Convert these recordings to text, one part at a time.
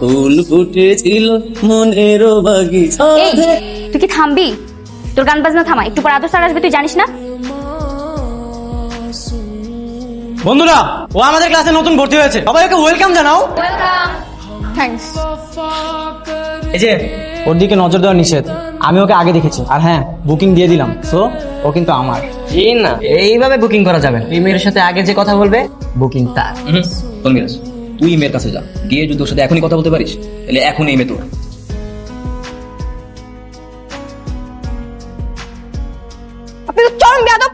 ফুল ফুটেছিল মনের বাগিচা তুই কি থামবি? তোর গান বাজনা থামা একটু পর আদর স্যার আসবে তুই জানিস না? বন্ধুরা ও আমাদের ক্লাসে নতুন ভর্তি হয়েছে। সবাই ওকে ওয়েলকাম জানাও। থ্যাঙ্কস এই যে ওর দিকে নজর দেওয়া নিষেধ। আমি ওকে আগে দেখেছি আর হ্যাঁ বুকিং দিয়ে দিলাম। সো ও কিন্তু আমার। জি না। এইভাবে বুকিং করা যাবে। এই মেয়ের সাথে আগে যে কথা বলবে বুকিং তার। শোন মিরাজ তুই মেয়ের কাছে যা। গিয়ে যদি ওর সাথে এখনই কথা বলতে পারিস তাহলে এখন এই মেয়ে তোর। আপনি তো চরম বেয়াদব।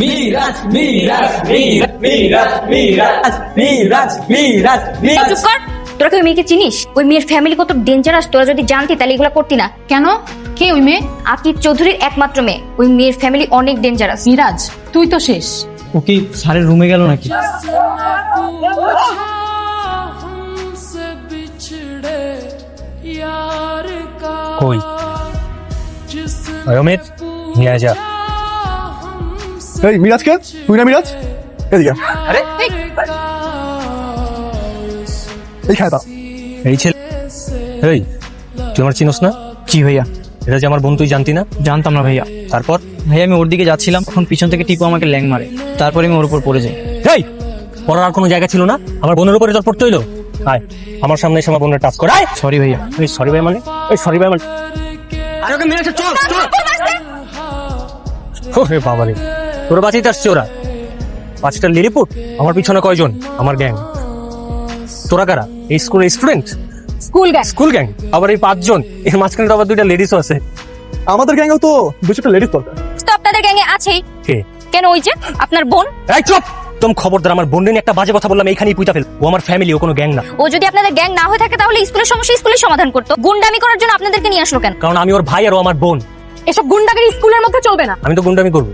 মিরাজ মিরাজ মিরাজ মিরাজ মিরাজ মিরাজ মিরাজ চুপ কর। তোরা কি ওই মেয়েকে চিনিস? ওই মেয়ের ফ্যামিলি কত ডেঞ্জারাস তোরা যদি জানতি তাহলে এগুলো করতি না। কেন? কে ওই মেয়ে? আকিব চৌধুরীর একমাত্র মেয়ে। ওই মেয়ের ফ্যামিলি অনেক ডেঞ্জারাস মিরাজ তুই তো শেষ। ও কি স্যারের রুমে গেল নাকি? কই? অমিত নিয়ে যা। এই মিরাজকে তুই না মিরাজ? এদিকে আরে এই। খায় তা। এই ছেলে। এই তুই আমার চিনোস না? জি ভাইয়া? এটা যে আমার বোন তুই জানতি না? জানতাম না ভাইয়া। তারপর ভাইয়া আমি ওর দিকে যাচ্ছিলাম তখন পিছন থেকে টিপু আমাকে ল্যাং মারে। তারপরে আমি ওর উপর পড়ে যাই। এই পড়ার আর কোনো জায়গা ছিল না? আমার বোনের উপরে তোর পড়তে হইল? আয় আমার সামনে এসে আমার বোনের টাচ কর। আয়! সরি ভাইয়া। এই সরি ভাই মানে? এই সরি ভাই মানে? আরে ওকে মেরেছে চল চল। ওরে বাবা রে তোর বাঁচিতে আসছে ওরা। পাঁচটা লিলিপুট? আমার পিছনে কয়জন? আমার গ্যাং। তোরা কারা? এই স্কুলের student? School gang. School gang? আবার এই পাঁচজন? এর মাঝখানে তো আবার দুইটা লেডিসও আছে। আমাদের গ্যাংয়েও তো দুশোটা লেডিস দরকার। তো আপনাদের গ্যাংয়ে আছেই। কে? কেন ওই যে আপনার বোন? এই চুপ! তুমি খবরদার আমার বোন নিয়ে একটা বাজে কথা বললাম এইখানেই পুইতা ফেল। ও আমার ফ্যামিলি ও কোনো গ্যাং না। ও যদি আপনাদের গ্যাং না হয়ে থাকে তাহলে স্কুলের সমস্যা স্কুলের সমাধান করতো। গুন্ডামি করার জন্য আপনাদেরকে নিয়ে আসলো কেন? কারণ আমি ওর ভাই আর ও আমার বোন। এসব গুন্ডাগিরি স্কুলের মধ্যে চলবে না। আমি তো গুন্ডামি করব।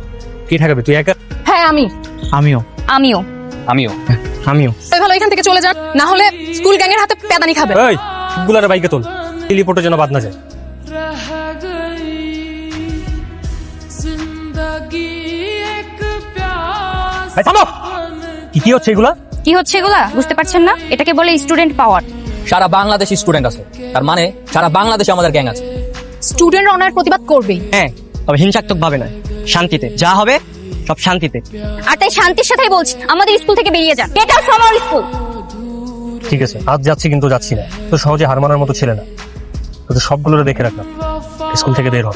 কি ঠাকাবে তুই একা? হ্যাঁ আমি। আমিও। আমিও। আমিও। আমিও। তুই ভালো এখান থেকে চলে যান না হলে স্কুল গ্যাং এর হাতে পেদানি খাবে। এই গুলার বাইকে তোল। টেলিপোর্টে জন্য বাদ না যায়। থামো! কি কি হচ্ছে এগুলা? কি হচ্ছে এগুলা? বুঝতে পারছেন না? এটাকে বলে স্টুডেন্ট পাওয়ার সারা বাংলাদেশি স্টুডেন্ট আছে। তার মানে সারা বাংলাদেশে আমাদের গ্যাং আছে। স্টুডেন্টরা অনার প্রতিবাদ করবেই। হ্যাঁ তবে হিংসাত্মক ভাবে নয়। শান্তিতে। যা হবে সব শান্তিতে। আর তাই শান্তির সাথেই বলছি আমাদের স্কুল থেকে বেরিয়ে যান। Get out from our school ঠিক আছে আজ যাচ্ছি কিন্তু যাচ্ছি না। তো সহজে হার মানার মতো ছেলে না। তো সবগুলো দেখে রাখলাম। স্কুল থেকে বের হ।